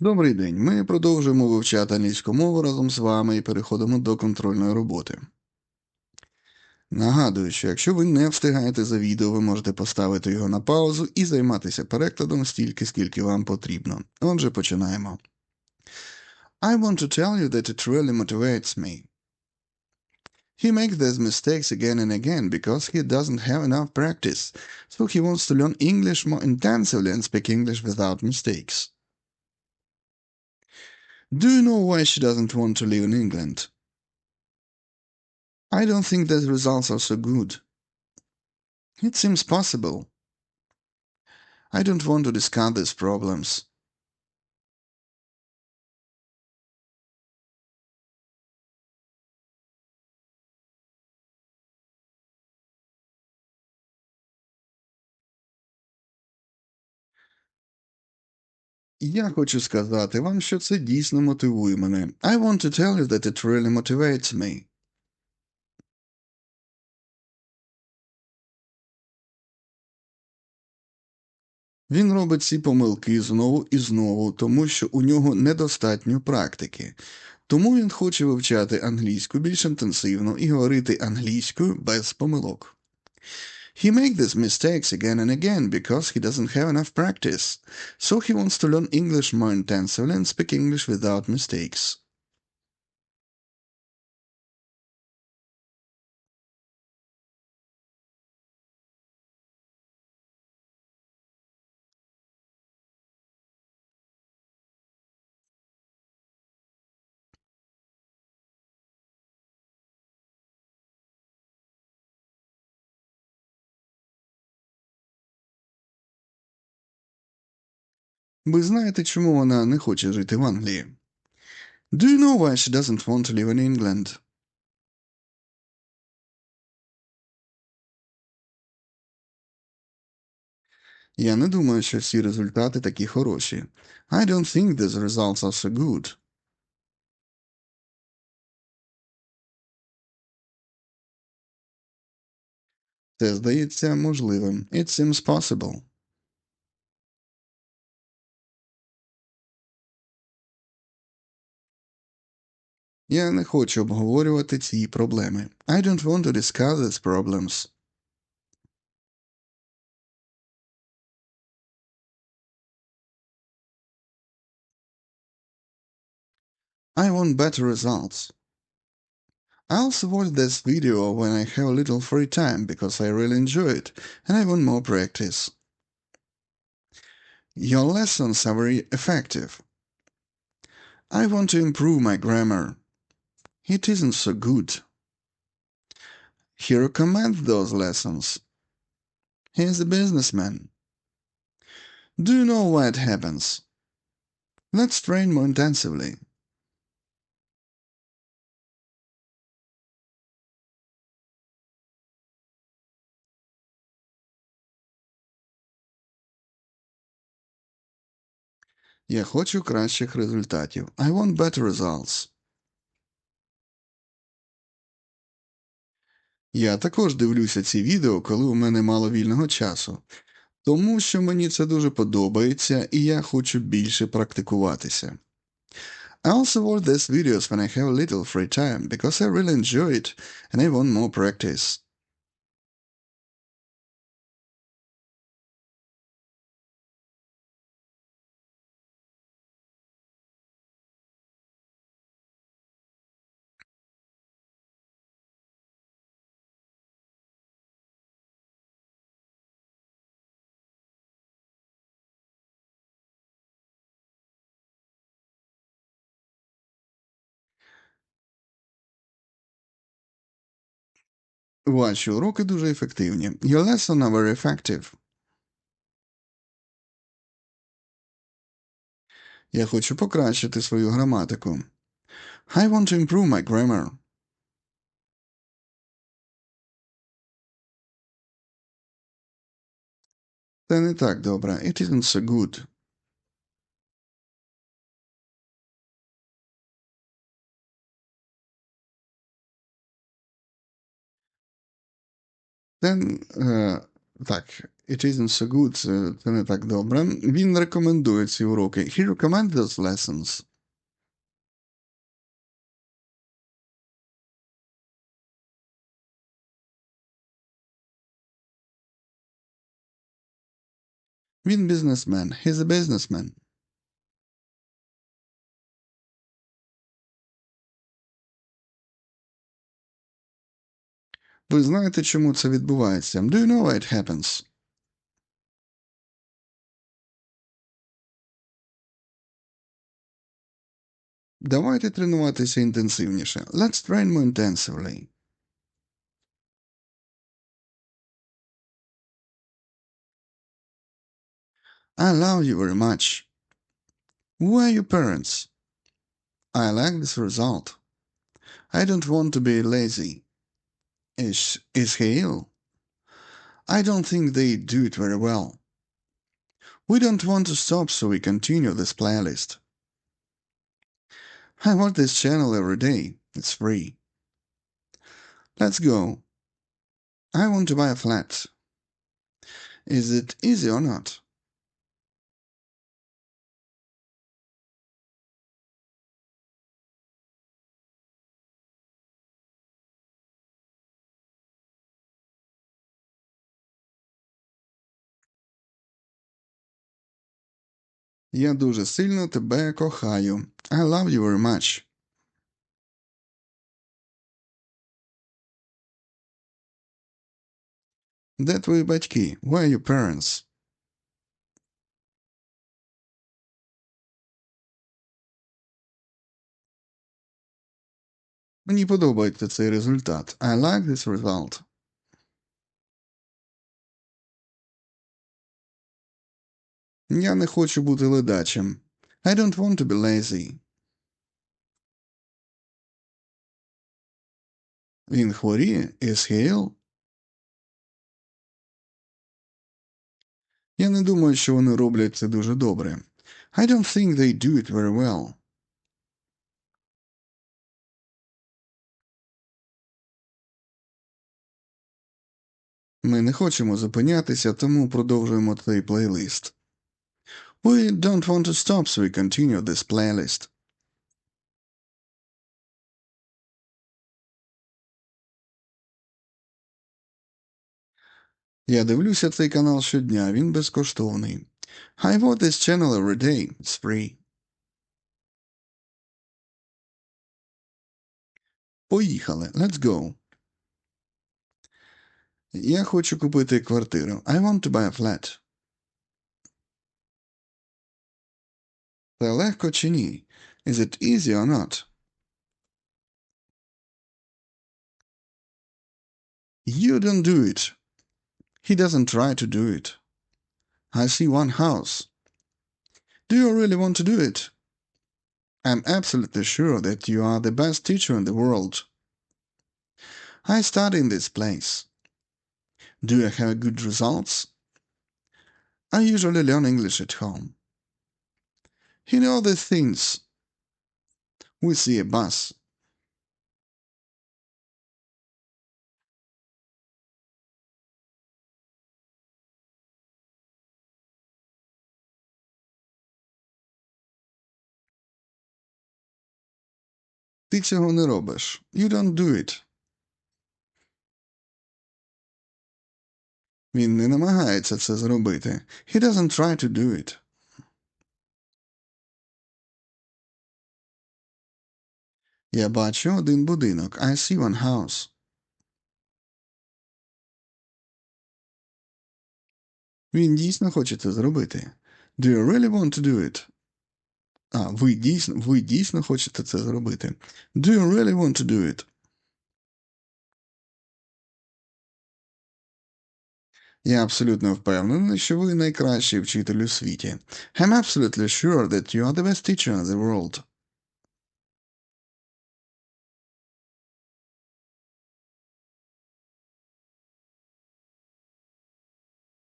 Добрий день. Ми продовжуємо вивчати англійську мову разом з вами і переходимо до контрольної роботи. Нагадую, що якщо ви не встигаєте за відео, ви можете поставити його на паузу і займатися перекладом стільки, скільки вам потрібно. Отже, починаємо. I want to tell you that it really motivates me. He makes these mistakes again and again because he doesn't have enough practice, so he wants to learn English more intensively and speak English without mistakes. Do you know why she doesn't want to live in England? I don't think the results are so good. It seems possible. I don't want to discuss these problems. Я хочу сказати вам, що це дійсно мотивує мене. I want to tell you that it really motivates me. Він робить ці помилки знову і знову, тому що у нього недостатньо практики. Тому він хоче вивчати англійську більш інтенсивно і говорити англійською без помилок. He makes these mistakes again and again because he doesn't have enough practice, so he wants to learn English more intensively and speak English without mistakes. Ви знаєте, чому вона не хоче жити в Англії? Do you know why she doesn't want to live in England? Я не думаю, що всі результати такі хороші. I don't think these results are so good. Це здається можливим. It seems possible. Я не хочу обговорювати ці проблеми. I don't want to discuss these problems. I want better results. I also watch this video when I have a little free time because I really enjoy it and I want more practice. Your lessons are very effective. I want to improve my grammar. It isn't so good. He recommends those lessons. He is a businessman. Do you know why it happens? Let's train more intensively. Я хочу кращих результатів. I want better results. Я також дивлюся ці відео, коли у мене мало вільного часу, тому що мені це дуже подобається і я хочу більше практикуватися. I also watch these videos when I have little free time because I really enjoy it and I want more practice. Ваші уроки дуже ефективні. Your lessons are very effective. Я хочу покращити свою граматику. I want to improve my grammar. Це не так добре. It isn't so good. Then, е, так, It isn't so good, це, це не так добре. Він рекомендує ці уроки. He recommends those lessons. Він бізнесмен. He's a businessman. Ви знаєте, чому це відбувається? Do you know why it happens? Давайте тренуватися інтенсивніше. Let's train more intensively. I love you very much. Who are your parents? I like this result. I don't want to be lazy. Is, is he ill? I don't think they do it very well. We don't want to stop, so we continue this playlist. I watch this channel every day. It's free. Let's go. I want to buy a flat. Is it easy or not? Я дуже сильно тебе кохаю. I love you very much. Де твої батьки? Where are your parents? Мені подобається цей результат. I like this result. Я не хочу бути ледачем. I don't want to be lazy. Він хворіє? Is he ill? Я не думаю, що вони роблять це дуже добре. I don't think they do it very well. Ми не хочемо зупинятися, тому продовжуємо цей плейлист. We don't want to stop, so we continue this playlist. Я дивлюся цей канал щодня, він безкоштовний. I watch this channel every day, it's free. Поїхали, let's go. Я хочу купити квартиру. I want to buy a flat. Le Leko Chini. Is it easy or not? You don't do it. He doesn't try to do it. I see one house. Do you really want to do it? I'm absolutely sure that you are the best teacher in the world. I study in this place. Do I have good results? I usually learn English at home You know the things. We see a bus. Ти цього не робиш. You don't do it. Він не намагається це зробити. He doesn't try to do it. Я бачу один будинок. I see one house. Він дійсно хоче це зробити. Do you really want to do it? А, ви дійсно, ви дійсно хочете це зробити. Do you really want to do it? Я абсолютно впевнений, що ви найкращий вчитель у світі. I'm absolutely sure that you are the best teacher in the world.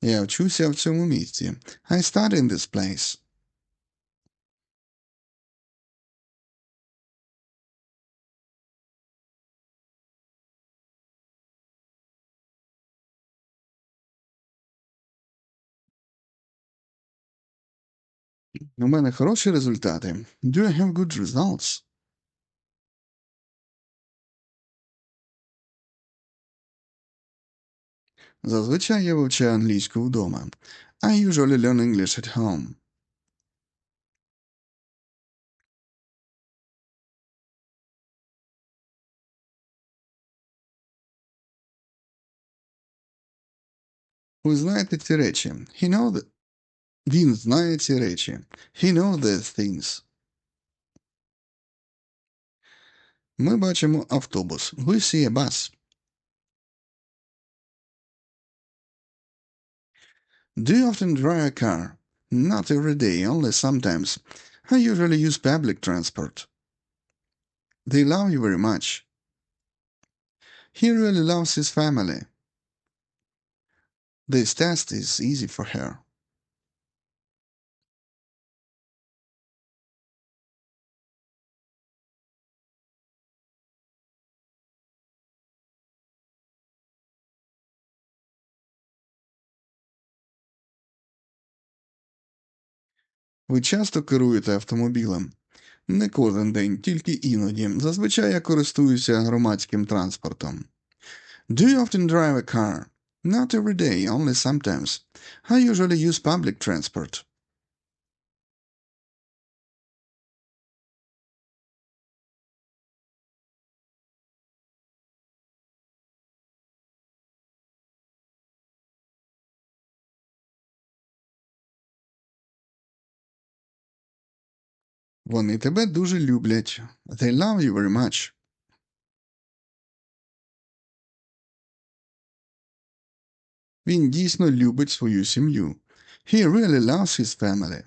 Yeah, choose your own easy. I start in this place. No matter хорошие good results? Зазвичай я вивчаю англійську вдома. I usually learn English at home. Ви знаєте ці речі. He know th- Він знає ці речі. He knows these things. Ми бачимо автобус. We see a bus. Do you often drive a car? Not every day, only sometimes. I usually use public transport. They love you very much. He really loves his family. This test is easy for her. Ви часто керуєте автомобілем? Не кожен день, тільки іноді. Зазвичай я користуюся громадським транспортом. Do you often drive a car? Not every day, only sometimes. I usually use public transport. Вони тебе дуже люблять. They love you very much. Він дійсно любить свою сім'ю. He really loves his family.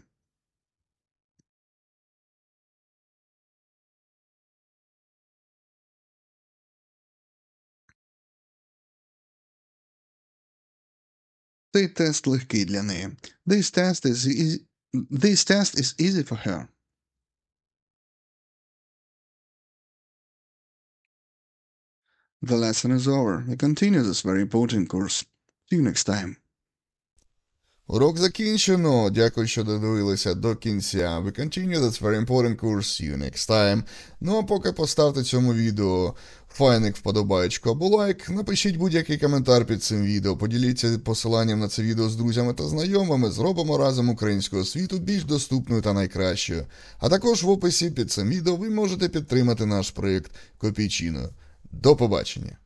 Цей тест легкий для неї. This test is easy. This test is easy for her. The lesson is over. We continue this very important course. See you next time. Урок закінчено. Дякую, що додивилися до кінця. We continue this very important course. See you next time. Ну а поки поставте цьому відео файник вподобаєчку або лайк. Напишіть будь-який коментар під цим відео. Поділіться посиланням на це відео з друзями та знайомими. Зробимо разом українську освіту більш доступною та найкращою. А також в описі під цим відео ви можете підтримати наш проєкт Копійчиною. До побачення!